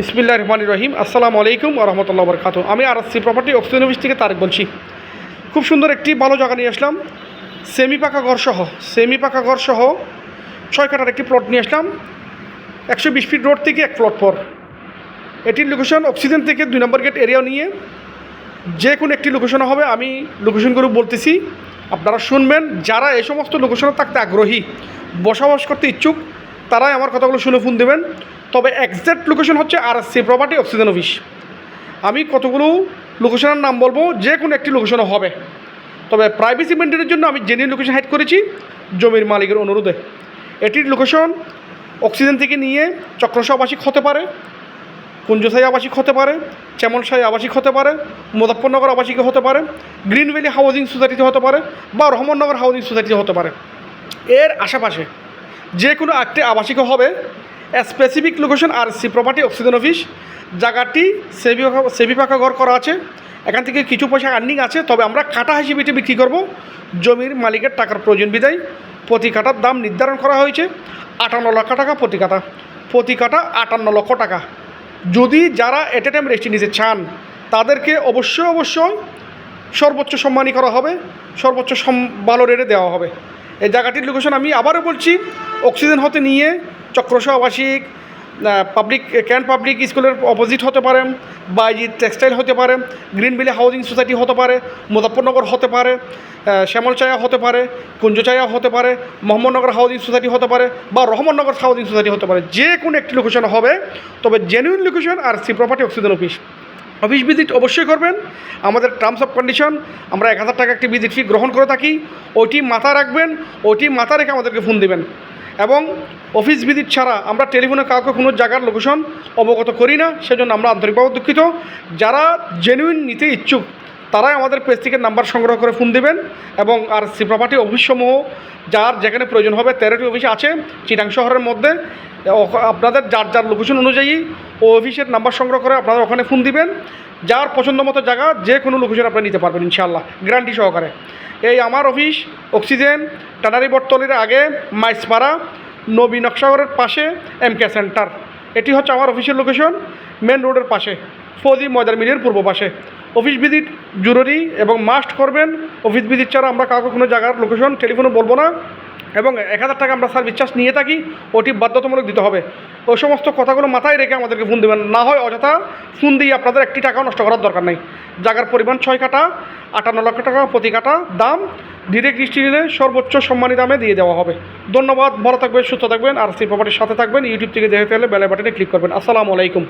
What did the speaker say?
বিসমিল্লা রহমান রহিম। আসসালামু আলাইকুম রহমতুল্লাহ বরকাত আমি R C property oxygen office থেকে তারেক বলছি। খুব সুন্দর একটি ভালো জায়গা নিয়ে আসলাম। সেমি পাকা ঘর সহ সেমি পাকা ঘর সহ ছয় কাটার একটি প্লট নিয়ে আসলাম। একশো বিশ ফিট রোড থেকে এক প্লট পর। এটির লোকেশন অক্সিজেন থেকে দুই নম্বর গেট এরিয়া নিয়ে। যে কোনো একটি লোকেশনে হবে, আমি লোকেশনগুলো বলতেছি। আপনারা শুনবেন, যারা এই সমস্ত লোকেশনে থাকতে আগ্রহী, বসবাস করতে ইচ্ছুক তারাই আমার কথাগুলো শুনে ফোন দেবেন। তবে একজ্যাক্ট লোকেশন হচ্ছে R C property oxygen office আমি কতগুলো লোকেশনের নাম বলব, যে কোনো একটি লোকেশনে হবে। তবে প্রাইভেসি মেনটেনের জন্য আমি জেনুইন লোকেশন হাইড করেছি জমির মালিকের অনুরোধে। এটির লোকেশন অক্সিজেন থেকে নিয়ে চক্রশ আবাসিক হতে পারে কুঞ্জসাই আবাসিক হতে পারে চেমনসাই আবাসিক হতে পারে, মুজফ্ফরনগর আবাসিক হতে পারে, গ্রিন ভ্যালি হাউজিং সোসাইটিতে হতে পারে বা রহমাননগর হাউজিং সোসাইটিতে হতে পারে। এর আশেপাশে যে কোনো একটি আবাসিক হবে। Specific location R C property oxygen office জায়গাটি সেবি সেবি পাকা ঘর করা আছে। এখান থেকে কিছু পয়সা আর্নিং আছে, তবে আমরা কাটা হিসেবে এটি বিক্রি করব। জমির মালিকের টাকার প্রয়োজন বিদায়। প্রতি কাটার দাম নির্ধারণ করা হয়েছে, আটান্ন লক্ষ টাকা প্রতি কাটা। প্রতি কাটা আটান্ন লক্ষ টাকা। যদি যারা এট এ টাইম রেস্টি নিতে চান, তাদেরকে অবশ্যই অবশ্যই সর্বোচ্চ সম্মানী করা হবে। সর্বোচ্চ ভালো রেটে দেওয়া হবে। এই জায়গাটির লোকেশন আমি আবারও বলছি অক্সিজেন হতে নিয়ে চক্রশ আবাসিক পাবলিক ক্যান পাবলিক স্কুলের অপোজিট হতে পারে বাইজিৎ টেক্সটাইল হতে পারে গ্রিন ভ্যালি হাউজিং সোসাইটি হতে পারে মুজাফরনগর হতে পারে শ্যামল চায়া হতে পারে কুঞ্জ চায়া হতে পারে, মোহাম্মদনগর হাউজিং সোসাইটি হতে পারে বা রহমাননগর হাউজিং সোসাইটি হতে পারে। যে কোনো একটি লোকেশন হবে, তবে genuine location R C property oxygen office office visit অবশ্যই করবেন। আমাদের টার্মস অফ কন্ডিশন আমরা এক হাজার টাকা একটি ভিজিট ফি গ্রহণ করে থাকি। ওইটি মাথা রাখবেন, ওইটি মাথা রেখে আমাদেরকে ফোন দেবেন। এবং অফিস ভিজিট ছাড়া আমরা টেলিফোনে কাউকে কোনো জায়গার লোকেশন অবগত করি না, সেজন্য আমরা আন্তরিকভাবে দুঃখিত। যারা জেনুইন নিতে ইচ্ছুক তারাই আমাদের পেজ থেকে নাম্বার সংগ্রহ করে ফোন দেবেন এবং আর সি প্রপার্টি অফিসসমূহ যার যেখানে প্রয়োজন হবে তেরোটি অফিস আছে চিটাং শহরের মধ্যে আপনাদের যার যার লোকেশন অনুযায়ী ও অফিসের নাম্বার সংগ্রহ করে আপনারা ওখানে ফোন দিবেন। যার পছন্দ মতো জায়গা যে কোনো লোকেশন আপনি নিতে পারবেন ইনশাআল্লাহ গ্যারান্টি সহকারে। এই আমার অফিস অক্সিজেন টানারি বটতলির আগে, মাইসপাড়া নবী নকশাগরের পাশে এম কে সেন্টার এটি হচ্ছে আমার অফিসের লোকেশন মেন রোডের পাশে। ফৌজি ময়দার মিলের পূর্ব পাশে। অফিস ভিজিট জরুরি এবং মাস্ট করবেন। অফিস ভিজিট ছাড়া আমরা কাউকে কোনো জায়গার লোকেশন টেলিফোনে বলব না এবং এক হাজার টাকা আমরা সার্ভিস চার্জ নিয়ে থাকি, ওটি বাধ্যতামূলক দিতে হবে। ওই সমস্ত কথাগুলো মাথায় রেখে আমাদেরকে ফোন দেবেন। না হয় অযথা ফোন দিয়ে আপনাদের একটি টাকাও নষ্ট করার দরকার নেই। জায়গার পরিমাণ ছয় কাটা আটান্ন লক্ষ টাকা প্রতি কাটা দাম ডিরেক্ট দৃষ্টি নিলে সর্বোচ্চ সম্মানী দামে দিয়ে দেওয়া হবে। ধন্যবাদ, ভালো থাকবেন, সুস্থ থাকবেন, আর সেই প্রপার্টির সাথে থাকবেন। ইউটিউব থেকে দেখতে গেলে বেলা বাটনে ক্লিক করবেন। আসসালামু আলাইকুম।